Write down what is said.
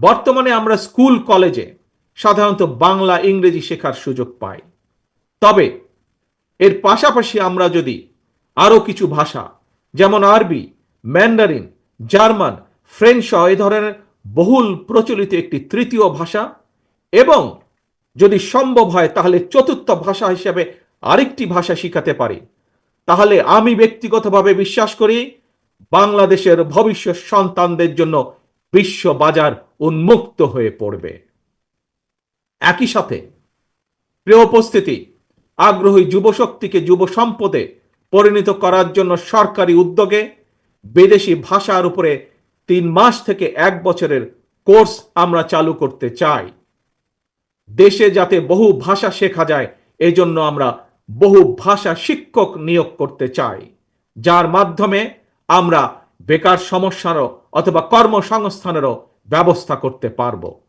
বর্তমানে আমরা স্কুল, কলেজে সাধারণত বাংলা, ইংরেজি শেখার সুযোগ পাই। তবে এর পাশাপাশি আমরা যদি আরও কিছু ভাষা, যেমন আরবি, ম্যান্ডারিন, জার্মান, ফ্রেঞ্চ সহ এ ধরনের বহুল প্রচলিত একটি তৃতীয় ভাষা এবং যদি সম্ভব হয় তাহলে চতুর্থ ভাষা হিসেবে আরেকটি ভাষা শিখাতে পারি, তাহলে আমি ব্যক্তিগতভাবে বিশ্বাস করি বাংলাদেশের ভবিষ্যৎ সন্তানদের জন্য বিশ্ব বাজার উন্মুক্ত হয়ে পড়বে। একই সাথে প্রিয় উপস্থিতি, আগ্রহী যুবশক্তিকে যুব সম্পদে পরিণত করার জন্য সরকারি উদ্যোগে বিদেশি ভাষার উপরে তিন মাস থেকে এক বছরের কোর্স আমরা চালু করতে চাই। দেশে যাতে বহু ভাষা শেখা যায়, এজন্য আমরা বহু ভাষা শিক্ষক নিয়োগ করতে চাই। যার মাধ্যমে আমরা বেকার সমস্যারও অথবা কর্মসংস্থানেরও ব্যবস্থা করতে পারব।